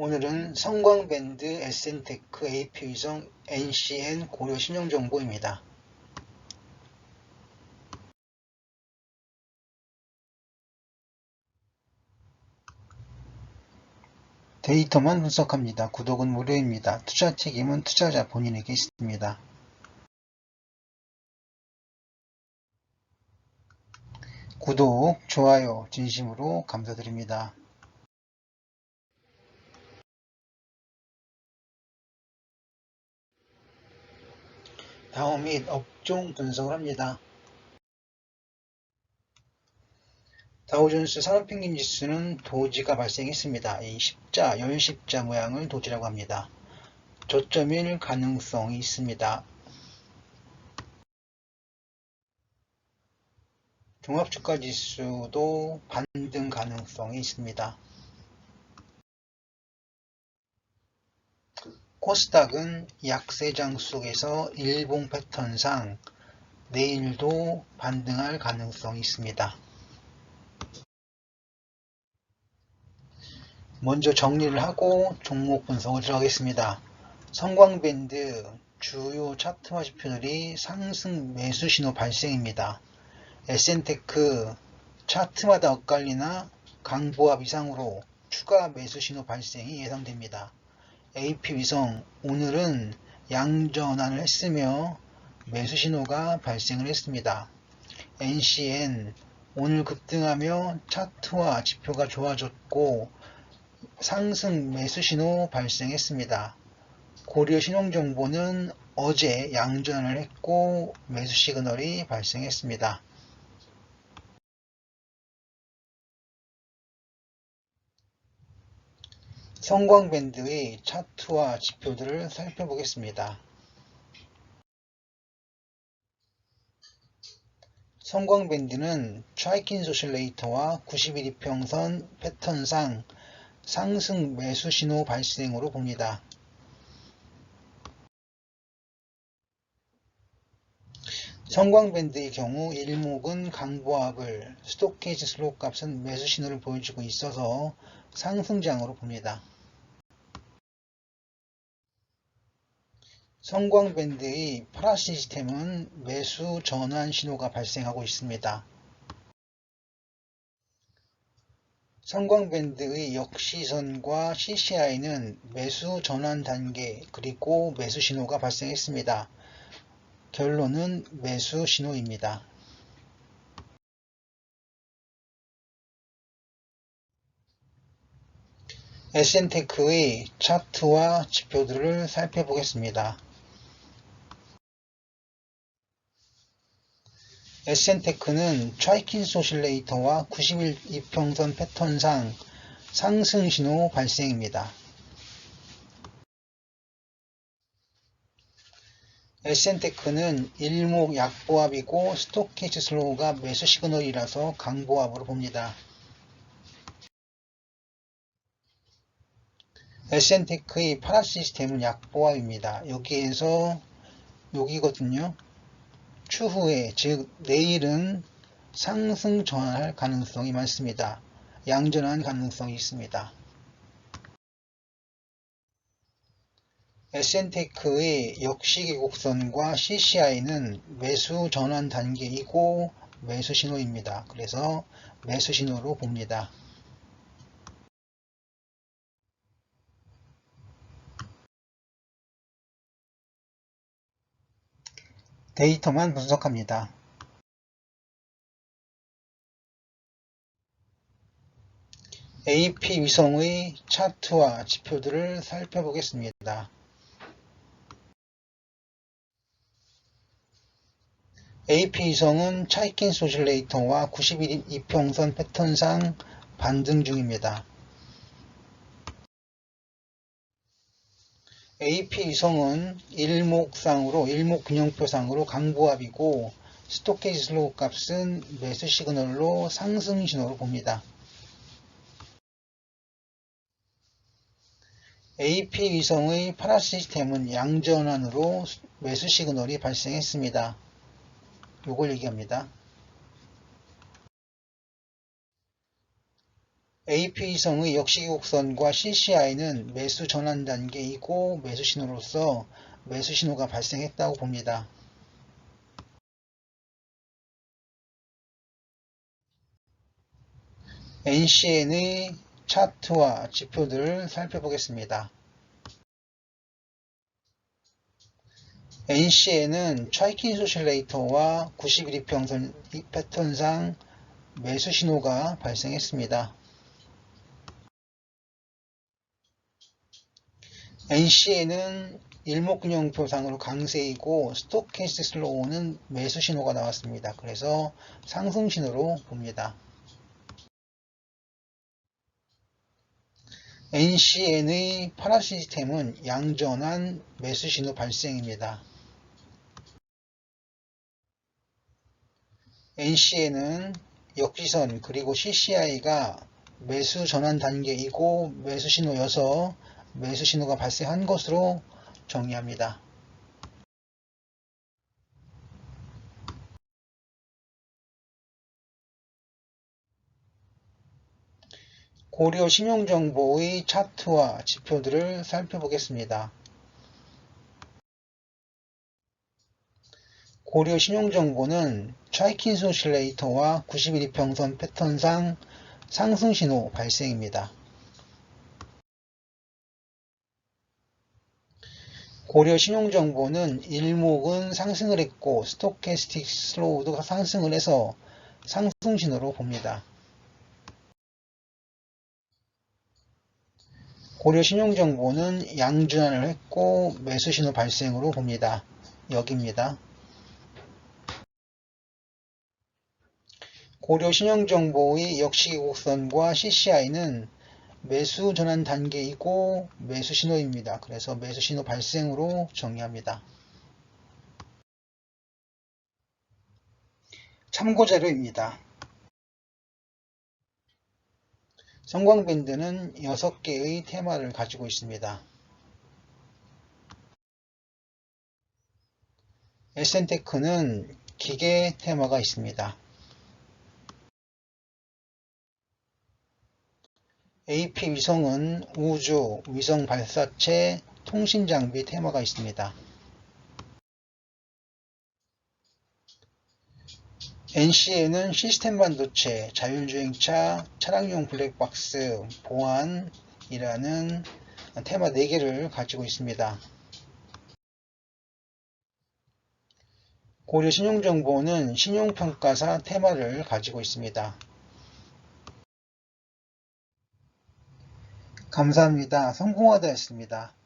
오늘은 성광밴드 SN테크 AP위성 NCN 고려 신용정보입니다. 데이터만 분석합니다. 구독은 무료입니다. 투자 책임은 투자자 본인에게 있습니다. 구독, 좋아요 진심으로 감사드립니다. 다음 및 업종 분석을 합니다. 다우존스 산업평균 지수는 도지가 발생했습니다. 이 십자, 열십자 모양을 도지라고 합니다. 저점일 가능성이 있습니다. 종합주가 지수도 반등 가능성이 있습니다. 코스닥은 약세장 속에서 일봉 패턴상 내일도 반등할 가능성이 있습니다. 먼저 정리를 하고 종목 분석을 들어가겠습니다. 성광밴드 주요 차트와 지표들이 상승 매수 신호 발생입니다. SN테크 차트마다 엇갈리나 강보합 이상으로 추가 매수 신호 발생이 예상됩니다. AP위성 오늘은 양전환을 했으며 매수 신호가 발생을 했습니다. NCN 오늘 급등하며 차트와 지표가 좋아졌고 상승 매수 신호 발생했습니다. 고려 신용정보는 어제 양전환을 했고 매수 시그널이 발생했습니다. 성광밴드의 차트와 지표들을 살펴보겠습니다. 성광밴드는 트라이킨 소실레이터와 91이 평선 패턴상 상승 매수 신호 발생으로 봅니다. 성광밴드의 경우 일목은 강보합을 스토케이지 슬로 값은 매수 신호를 보여주고 있어서 상승장으로 봅니다. 성광밴드의 파라 시스템은 매수 전환 신호가 발생하고 있습니다. 성광밴드의 역시선과 CCI는 매수 전환 단계 그리고 매수 신호가 발생했습니다. 결론은 매수 신호입니다. SN테크의 차트와 지표들을 살펴보겠습니다. SN테크는 트라이킨 소실레이터와 90일 이평선 패턴상 상승 신호 발생입니다. SN테크는 일목 약보합이고 스토키즈 슬로우가 매수 시그널이라서 강보합으로 봅니다. SN테크의 파라 시스템은 약보합입니다. 여기에서 여기거든요. 추후에 즉 내일은 상승 전환할 가능성이 많습니다. 양전환 가능성이 있습니다. SN테크의 역시계곡선과 CCI는 매수 전환 단계이고 매수 신호입니다. 그래서 매수 신호로 봅니다. 데이터만 분석합니다. AP 위성의 차트와 지표들을 살펴보겠습니다. AP 위성은 차이킨 소실레이터와 91 이평선 패턴상 반등 중입니다. AP 위성은 일목상으로 일목균형표상으로 강보합이고 스토케이지 슬로우 값은 매수 시그널로 상승 신호로 봅니다. AP 위성의 파라 시스템은 양전환으로 매수 시그널이 발생했습니다. 요걸 얘기합니다. AP성의 역시곡선과 CCI는 매수 전환 단계이고 매수 신호로서 매수 신호가 발생했다고 봅니다. NCN의 차트와 지표들을 살펴보겠습니다. NCN은 차이킨 소실레이터와 91이평선 패턴상 매수 신호가 발생했습니다. NCN은 일목균형표상으로 강세이고 스토캐스틱 슬로우는 매수 신호가 나왔습니다. 그래서 상승 신호로 봅니다. NCN의 파라 시스템은 양전환 매수 신호 발생입니다. NCN은 역지선 그리고 CCI가 매수 전환 단계이고 매수 신호여서 매수 신호가 발생한 것으로 정의합니다. 고려 신용정보의 차트와 지표들을 살펴보겠습니다. 고려 신용정보는 차이킨스 오실레이터와 91이평선 패턴상 상승신호 발생입니다. 고려 신용정보는 일목은 상승을 했고 스토캐스틱 슬로우도 상승을 해서 상승신호로 봅니다. 고려 신용정보는 양준환을 했고 매수신호 발생으로 봅니다. 여기입니다. 고려 신용정보의 역시곡선과 CCI는 매수 전환 단계이고 매수 신호입니다. 그래서 매수 신호 발생으로 정의합니다. 참고 자료입니다. 성광밴드는 6개의 테마를 가지고 있습니다. 에센테크는 기계 테마가 있습니다. AP 위성은 우주, 위성 발사체, 통신 장비 테마가 있습니다. NC에는 시스템 반도체, 자율주행차, 차량용 블랙박스, 보안이라는 테마 4개를 가지고 있습니다. 고려 신용정보는 신용평가사 테마를 가지고 있습니다. 감사합니다. 성공하다였습니다.